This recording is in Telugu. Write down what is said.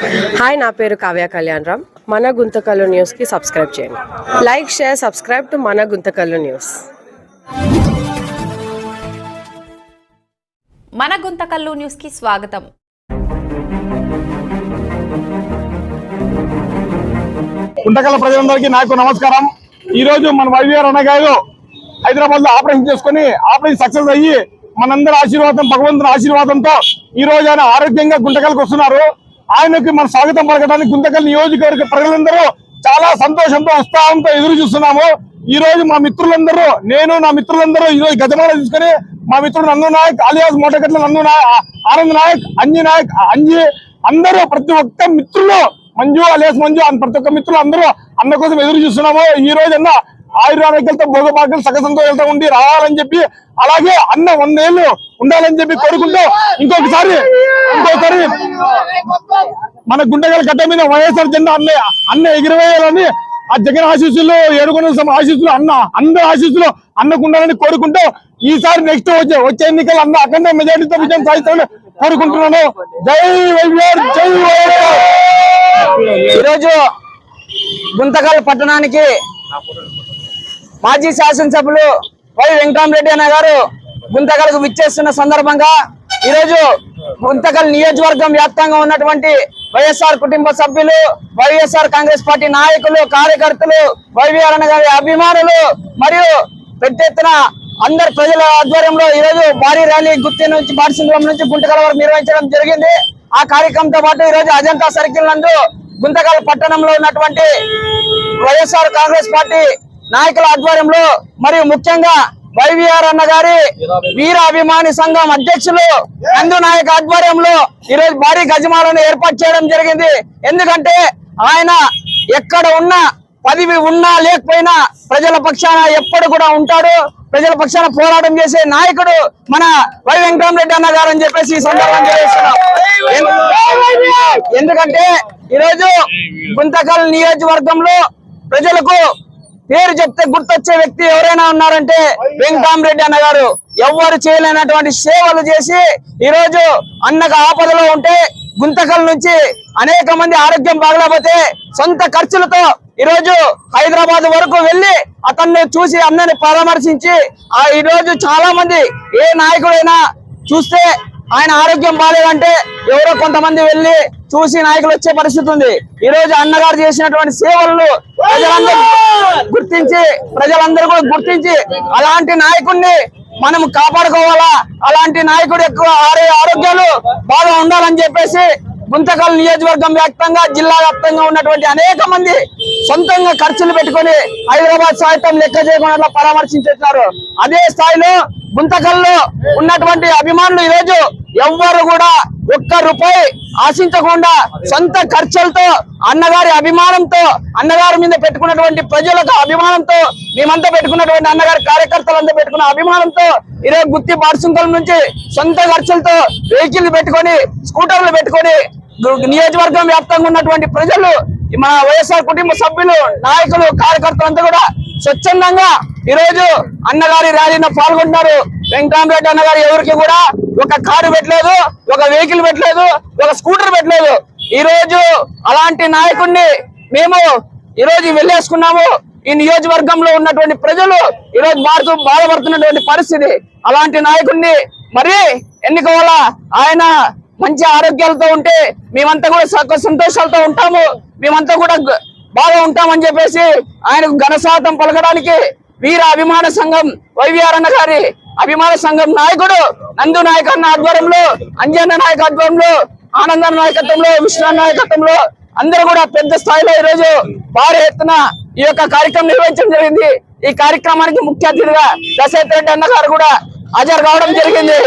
హాయ్ నా పేరు కావ్య కళ్యాణ్ రామ్. మన గుంతకల్లు న్యూస్కి సబ్స్క్రైబ్ చేయండి. లైక్ షేర్ సబ్స్క్రైబ్ టు మన గుంతకల్లు న్యూస్ మన గుంతకల్లు న్యూస్కి స్వాగతం. గుంటకల ప్రజలందరికీ నాకు నమస్కారం. ఈ రోజు మన వైవిఆర్ అన్నగారు హైదరాబాద్లో ఆపరేషన్ చేసుకుని ఆపరేషన్ సక్సెస్ అయ్యి మనందరి ఆశీర్వాదం భగవంతుని ఆశీర్వాదంతో ఈ రోజు ఆయన ఆరోగ్యంగా గుంటకల్కి వస్తున్నారు ఆయనకి మన స్వాగతం పలకడానికి గుంతకల్ నియోజకవర్గ ప్రజలందరూ చాలా సంతోషంతో ఉత్సాహంతో ఎదురు చూస్తున్నాము. ఈ రోజు మా మిత్రులందరూ నేను నా మిత్రులందరూ ఈ రోజు గజమాల తీసుకుని మా మిత్రుడు నందు నాయక్ అలియాస్ మోటగట్ల నందు నాయక్ ఆనంద్ నాయక్ అంజీ నాయక్ అంజీ అందరూ ప్రతి ఒక్క మిత్రులు మంజు అలియాస్ మంజు ప్రతి ఒక్క మిత్రులు అందరూ అన్న కోసం ఎదురు చూస్తున్నాము. ఈ రోజు అన్న ఆయుర్వేదికలతో భోగపాకలు సగసంతో వెళ్తూ ఉండి రావాలని చెప్పి అలాగే అన్న వందేళ్ళు ఉండాలని చెప్పి కోరుకుంటూ ఇంకొకసారి ఇంకొకసారి మన గుండెగల గడ్డ మీద వైఎస్ఆర్ జెండా అన్న అన్న ఎగిరివేయాలని ఆ జగన్ ఆశీస్సులు ఏడుకొండ ఆశీస్సులు అన్న అందరి ఆశీస్సులు అన్నకుండాలని కోరుకుంటూ ఈసారి నెక్స్ట్ వచ్చే వచ్చే ఎన్నికలు అన్న అఖండ మెజారిటీతో విజయం సాధిస్తామని కోరుకుంటున్నాను. జై వైఎస్ఆర్ జై ఈరోజు గుంతకల్ పట్టణానికి మాజీ శాసనసభ్యులు వై వెంకటరామరెడ్డి అన్న గారు గుంతకల్కు విచ్చేస్తున్న సందర్భంగా ఈరోజు గుంతకల్ నియోజకవర్గం వ్యాప్తంగా ఉన్నటువంటి వైఎస్ఆర్ కుటుంబ సభ్యులు వైఎస్ఆర్ కాంగ్రెస్ పార్టీ నాయకులు కార్యకర్తలు వైవిఆర్ గారి అభిమానులు మరియు పెద్ద ఎత్తున అందరి ప్రజల ఆధ్వర్యంలో ఈరోజు భారీ ర్యాలీ గుత్తి నుంచి బాడిసింగం నుంచి గుంటకల వరకు నిర్వహించడం జరిగింది. ఆ కార్యక్రమంతో పాటు ఈరోజు అజంతా సర్కిల్ నందు గుంతకల్ పట్టణంలో ఉన్నటువంటి వైఎస్ఆర్ కాంగ్రెస్ పార్టీ నాయకుల ఆధ్వర్యంలో మరియు ముఖ్యంగా వైవిఆర్ అన్న గారి వీర అభిమాని సంఘం అధ్యక్షులు నందు నాయక్ ఆధ్వర్యంలో ఈరోజు భారీ గజమాలను ఏర్పాటు చేయడం జరిగింది. ఎందుకంటే ఆయన ఎక్కడ ఉన్నా పదవి ఉన్నా లేకపోయినా ప్రజల పక్షాన ఎప్పుడు కూడా ఉంటాడు. ప్రజల పక్షాన పోరాటం చేసే నాయకుడు మన వై వెంకటరామరెడ్డి అన్న గారు అని చెప్పేసి ఈ సందర్భంగా ఎందుకంటే ఈరోజు గుంతకల్ నియోజకవర్గంలో ప్రజలకు పేరు చెప్తే గుర్తొచ్చే వ్యక్తి ఎవరైనా ఉన్నారంటే వెంకటామరెడ్డి అన్న గారు ఎవ్వరు చేయలేనటువంటి సేవలు చేసి ఈ రోజు అన్నకు ఆపదలో ఉంటే గుంతకల్ నుంచి అనేక మంది ఆరోగ్యం బాగలేకపోతే సొంత ఖర్చులతో ఈ రోజు హైదరాబాద్ వరకు వెళ్ళి అతన్ని చూసి అందరిని పరామర్శించి ఆ ఈ రోజు చాలా మంది ఏ నాయకుడైనా చూస్తే ఆయన ఆరోగ్యం బాగాలేదంటే ఎవరో కొంతమంది వెళ్ళి చూసి నాయకులు వచ్చే పరిస్థితి ఉంది. ఈ రోజు అన్నగారు చేసినటువంటి సేవలను ప్రజలందరూ గుర్తించి ప్రజలందరూ కూడా గుర్తించి అలాంటి నాయకుడిని మనం కాపాడుకోవాలా? అలాంటి నాయకుడు ఎక్కువ ఆరే ఆరోగ్యాలు బాగా ఉండాలని చెప్పేసి గుంతకల్ నియోజకవర్గం వ్యాప్తంగా జిల్లా వ్యాప్తంగా ఉన్నటువంటి అనేక మంది సొంతంగా ఖర్చులు పెట్టుకొని హైదరాబాద్ సాహిత్యం లెక్క చేయకుండా పరామర్శించారు అదే స్థాయిలో గుంతకల్లో ఉన్నటువంటి అభిమానులు ఈరోజు ఎవ్వరు కూడా ఒక్క రూపాయి ఆశించకుండా సొంత ఖర్చులతో అన్నగారి అభిమానంతో అన్నగారి మీద పెట్టుకున్నటువంటి ప్రజలకు అభిమానంతో మేమంతా పెట్టుకున్నటువంటి అన్నగారి కార్యకర్తలంతా పెట్టుకున్న అభిమానంతో ఈరోజు గుత్తి బార్సుంకల్ నుంచి సొంత ఖర్చులతో వెహికల్ పెట్టుకొని స్కూటర్లు పెట్టుకొని నియోజకవర్గం వ్యాప్తంగా ఉన్నటువంటి ప్రజలు మా వైఎస్ఆర్ కుటుంబ సభ్యులు నాయకులు కార్యకర్తలంతా కూడా స్వచ్ఛందంగా ఈ రోజు అన్నగారి ర్యాలీలో పాల్గొంటున్నారు. వెంకటరామరెడ్డి అన్నగారు ఎవరికి కూడా ఒక కారు పెట్టలేదు ఒక వెహికల్ పెట్టలేదు ఒక స్కూటర్ పెట్టలేదు. ఈ రోజు అలాంటి నాయకుడిని మేము ఈ రోజు వెళ్ళేసుకున్నాము. ఈ నియోజకవర్గంలో ఉన్నటువంటి ప్రజలు ఈ రోజు బాధ బాధపడుతున్నటువంటి పరిస్థితి. అలాంటి నాయకుడిని మరి ఎన్నుకోవాల? ఆయన మంచి ఆరోగ్యాలతో ఉంటే మేమంతా కూడా స- సంతోషాలతో ఉంటాము. మేమంతా కూడా బాగా ఉంటామని చెప్పేసి ఆయనకు ఘనశాతం పలకడానికి వీర అభిమాన సంఘం వైవిఆర్ అన్న గారి అభిమాన సంఘం నాయకుడు నందు నాయక్ అన్న ఆధ్వర్యంలో అంజన్న నాయక్ ఆధ్వర్యంలో ఆనంద నాయకత్వంలో విష్ణు నాయకత్వంలో అందరూ కూడా పెద్ద స్థాయిలో ఈ రోజు భారీ ఎత్తున ఈ యొక్క కార్యక్రమం నిర్వహించడం జరిగింది. ఈ కార్యక్రమానికి ముఖ్య అతిథిగా దశరథ్ రెడ్డి అన్న గారు కూడా హాజరు కావడం జరిగింది.